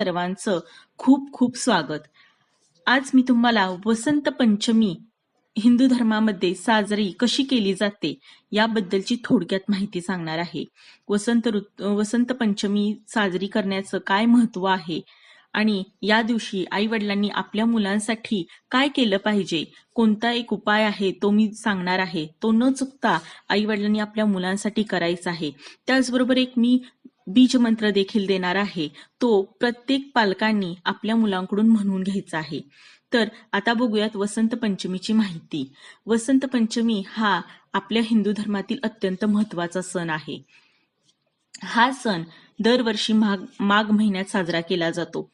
सर्वांचं खूप खूप स्वागत. आज मी तुम्हाला वसंत पंचमी हिंदू धर्मामध्ये साजरी कशी केली जाते याबद्दलची थोडक्यात माहिती सांगणार आहे. वसंत ऋतू वसंत पंचमी साजरी करण्याचं काय महत्त्व आहे? आणि या दिवशी आई वडिलांनी आपल्या मुलांसाठी काय केलं पाहिजे? कोणता एक उपाय आहे तो मी सांगणार आहे? तो न चुकता आई वडिलांनी आपल्या मुलांसाठी करायचा आहे. त्याचबरोबर एक मी बीज मंत्र देखील देणार आहे. तो प्रत्येक पालकांनी आपल्या मुलांकडून म्हणून घ्यायचा आहे. तर आता बघूयात वसंत पंचमीची माहिती. वसंत पंचमी हा आपल्या हिंदू धर्मातील अत्यंत महत्त्वाचा सण आहे. हा सण दरवर्षी माघ माघ महिन्यात साजरा केला जातो.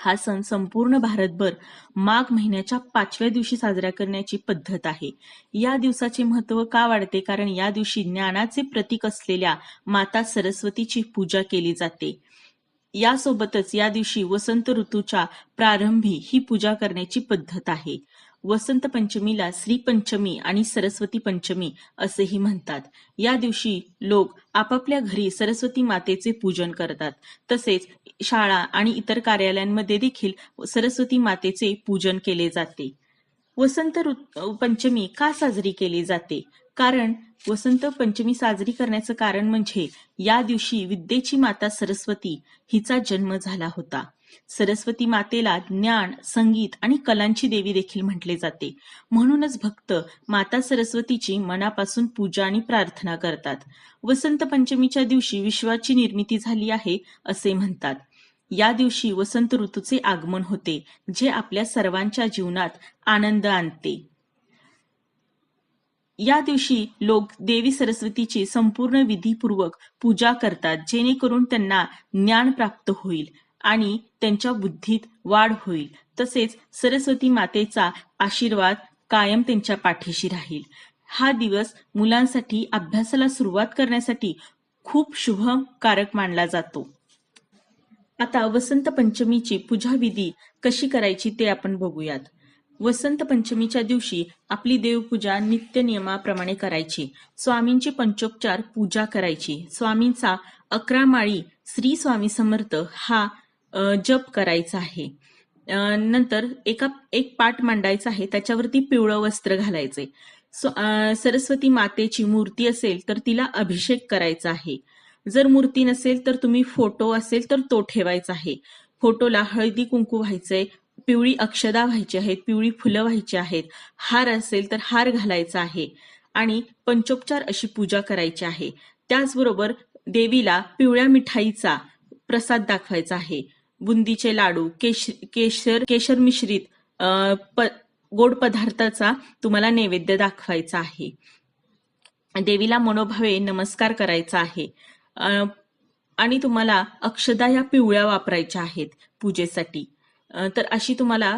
हा सण संपूर्ण भारतभर माघ महिन्याच्या पाचव्या दिवशी साजरा करण्याची पद्धत आहे. या दिवसाचे महत्त्व का वाढते? कारण या दिवशी ज्ञानाचे प्रतीक असलेल्या माता सरस्वतीची पूजा केली जाते. यासोबतच या दिवशी वसंत ऋतूच्या प्रारंभी ही पूजा करण्याची पद्धत आहे. वसंत पंचमीला श्री पंचमी आणि सरस्वती पंचमी असेही म्हणतात. या दिवशी लोक आपापल्या घरी सरस्वती मातेचे पूजन करतात. तसेच शाळा आणि इतर कार्यालयांमध्ये देखील सरस्वती मातेचे पूजन केले जाते. वसंत ऋतू पंचमी का साजरी केली जाते? कारण वसंत पंचमी साजरी करण्याचं कारण म्हणजे या दिवशी विद्येची माता सरस्वती हिचा जन्म झाला होता. सरस्वती मातेला ज्ञान संगीत आणि कलांची देवी देखील म्हटले जाते. म्हणूनच भक्त माता सरस्वतीची मनापासून पूजा आणि प्रार्थना करतात. वसंत पंचमीच्या दिवशी विश्वाची निर्मिती झाली आहे असे म्हणतात. या दिवशी वसंत ऋतूचे आगमन होते जे आपल्या सर्वांच्या जीवनात आनंद आणते. या दिवशी लोक देवी सरस्वतीची संपूर्ण विधीपूर्वक पूजा करतात जेणेकरून त्यांना ज्ञान प्राप्त होईल आणि त्यांच्या बुद्धीत वाढ होईल. तसेच सरस्वती मातेचा आशीर्वाद कायम त्यांच्या पाठीशी राहील. हा दिवस मुलांसाठी अभ्यासाला सुरुवात करण्यासाठी खूप शुभकारक मानला जातो. आता वसंत पंचमीची पूजा विधी कशी करायची ते आपण बघूयात. वसंत पंचमीच्या दिवशी आपली देवपूजा नित्य नियमाप्रमाणे करायची. स्वामींची पंचोपचार पूजा करायची. स्वामींचा अकरा माळी श्री स्वामी समर्थ हा जप करायचा आहे. नंतर एका एक पाठ मांडायचा आहे त्याच्यावरती पिवळं वस्त्र घालायचे. सरस्वती मातेची मूर्ती असेल तर तिला अभिषेक करायचा आहे. जर मूर्ती नसेल तर तुम्ही फोटो असेल तर तो ठेवायचा आहे. फोटोला हळदी कुंकू व्हायचंय पिवळी अक्षदा व्हायची आहेत पिवळी फुलं व्हायची आहेत हार असेल तर हार घालायचा आहे आणि पंचोपचार अशी पूजा करायची आहे. त्याचबरोबर देवीला पिवळ्या मिठाईचा प्रसाद दाखवायचा आहे. बुंदीचे लाडू केश केशर केशर मिश्रित प- गोड पदार्थाचा तुम्हाला नैवेद्य दाखवायचा आहे. देवीला मनोभावे नमस्कार करायचा आहे. आणि तुम्हाला अक्षदा या पिवळ्या वापरायच्या आहेत पूजेसाठी. तर अशी तुम्हाला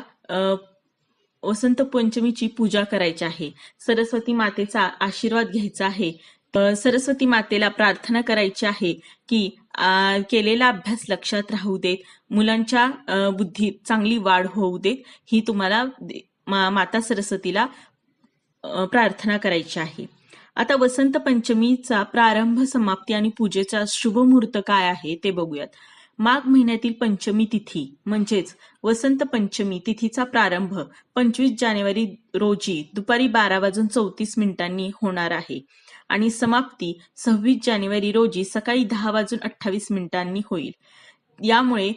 वसंत पंचमीची पूजा करायची आहे. सरस्वती मातेचा आशीर्वाद घ्यायचा आहे. सरस्वती मातेला प्रार्थना करायची आहे की केलेला अभ्यास लक्षात राहू देत मुलांच्या बुद्धीत चांगली वाढ होऊ देत ही तुम्हाला माता सरस्वतीला प्रार्थना करायची आहे. आता वसंत पंचमीचा प्रारंभ समाप्ती आणि पूजेचा शुभ मुहूर्त काय आहे ते बघूयात. माघ महिन्यातील पंचमी तिथी म्हणजेच वसंत पंचमी तिथीचा प्रारंभ पंचवीस जानेवारी रोजी दुपारी बारा वाजून चौतीस मिनिटांनी होणार आहे आणि समाप्ती सव्वीस जानेवारी रोजी सकाळी दहा वाजून अठ्ठावीस मिनिटांनी होईल. यामुळे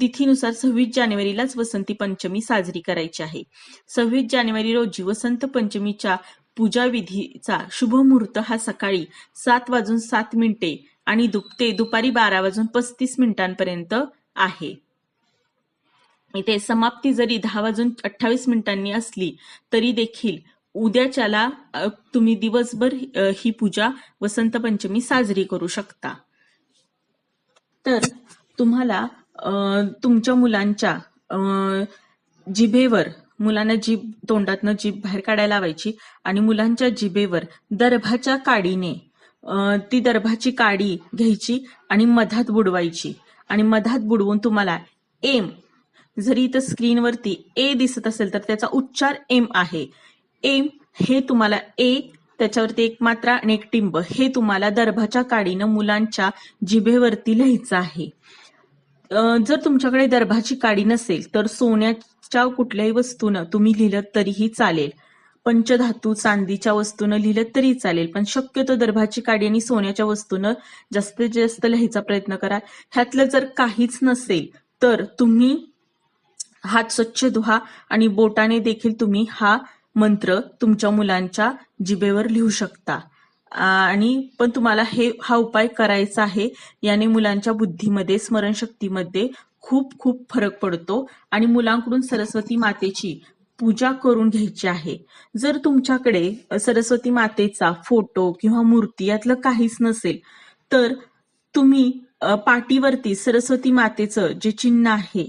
तिथीनुसार सव्वीस जानेवारीलाच वसंती पंचमी साजरी करायची आहे. सव्वीस जानेवारी रोजी वसंत पंचमीच्या पूजाविधीचा शुभ मुहूर्त हा सकाळी सात वाजून सात मिनिटे आणि दुप ते दुपारी बारा वाजून पस्तीस मिनिटांपर्यंत आहे. इथे समाप्ती जरी दहा वाजून अठ्ठावीस मिनिटांनी असली तरी देखील उद्याच्याला तुम्ही दिवसभर ही पूजा वसंत पंचमी साजरी करू शकता. तर तुम्हाला अ, तुमच्या मुलांच्या अ, जिभेवर मुलांना जीभ तोंडातनं जीभ बाहेर काढायला लावायची आणि मुलांच्या जिभेवर दर्भाच्या काडीने ती दर्भाची काडी घ्यायची आणि मधात बुडवायची. आणि मधात बुडवून तुम्हाला एम जरी इथं स्क्रीनवरती ए दिसत असेल तर त्याचा उच्चार एम आहे. एम हे तुम्हाला ए त्याच्यावरती एक मात्रा आणि एक टिंब हे तुम्हाला दर्भाच्या काडीनं मुलांच्या जिभेवरती लिहायचं आहे. जर तुमच्याकडे दर्भाची काडी नसेल तर सोन्याच्या कुठल्याही वस्तूनं तुम्ही लिहिलं तरीही चालेल. पंचधातू चांदीच्या वस्तूनं लिहिलं तरी चालेल पण शक्यतो दर्भाची काडी आणि सोन्याच्या वस्तूनं जास्तीत जास्त लिहायचा प्रयत्न करा. ह्यातलं जर काहीच नसेल तर तुम्ही हात स्वच्छ धुवा आणि बोटाने देखील तुम्ही हा मंत्र तुमच्या मुलांच्या जिभेवर लिहू शकता. आणि पण तुम्हाला हे हा उपाय करायचा आहे याने मुलांच्या बुद्धीमध्ये स्मरणशक्तीमध्ये खूप खूप फरक पडतो. आणि मुलांकडून सरस्वती मातेची पूजा करून घ्यायची आहे. जर तुमच्याकडे सरस्वती मातेचा फोटो किंवा मूर्ती यातलं काहीच नसेल तर तुम्ही पाठीवरती पाटीवरती सरस्वती मातेचं जे चिन्ह आहे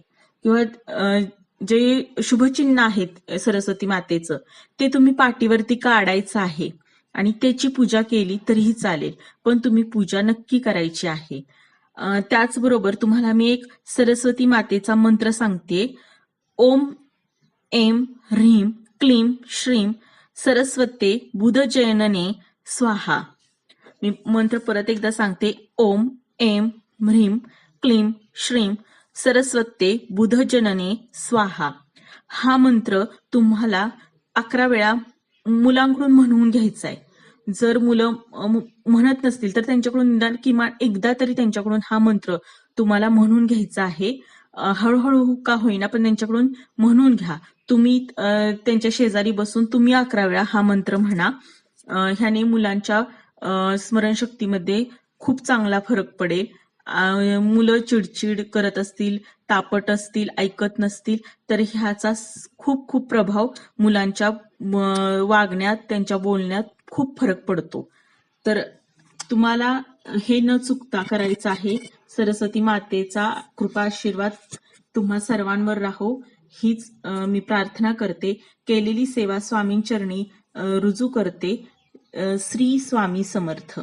किंवा जे शुभचिन्ह आहेत सरस्वती मातेचं ते तुम्ही पाटीवरती काढायचं आहे. आणि त्याची पूजा केली तरीही चालेल पण तुम्ही पूजा नक्की करायची आहे. त्याचबरोबर तुम्हाला मी एक सरस्वती मातेचा मंत्र सांगते. ओम एम ह्रीम क्लीम श्रीम सरस्वते बुधजयनने स्वाहा. मी मंत्र परत एकदा सांगते. ओम एम ह्रीम क्लीम श्रीम सरस्वते बुधजनने स्वाहा. हा मंत्र तुम्हाला अकरा वेळा मुलांकडून म्हणून घ्यायचा आहे जर मुलं म्हणत नसतील तर त्यांच्याकडून निदान किमान एकदा तरी त्यांच्याकडून हा मंत्र तुम्हाला म्हणून घ्यायचा आहे. हळूहळू का होईना पण त्यांच्याकडून म्हणून घ्या. तुम्ही त्यांच्या शेजारी बसून तुम्ही अकरा वेळा हा मंत्र म्हणा. ह्याने मुलांच्या स्मरणशक्तीमध्ये खूप चांगला फरक पडेल. मुलं चिडचिड करत असतील तापट असतील ऐकत नसतील तर ह्याचा खूप खूप प्रभाव मुलांच्या वागण्यात त्यांच्या बोलण्यात खूप फरक पडतो. तर तुम्हाला हे न चुकता करायचं आहे सरस्वती मातेचा कृपा आशीर्वाद तुम्हा सर्वांवर राहो. हीच मी प्रार्थना करते. केलेली सेवा स्वामींचरणी रुजू करते. श्री स्वामी समर्थ.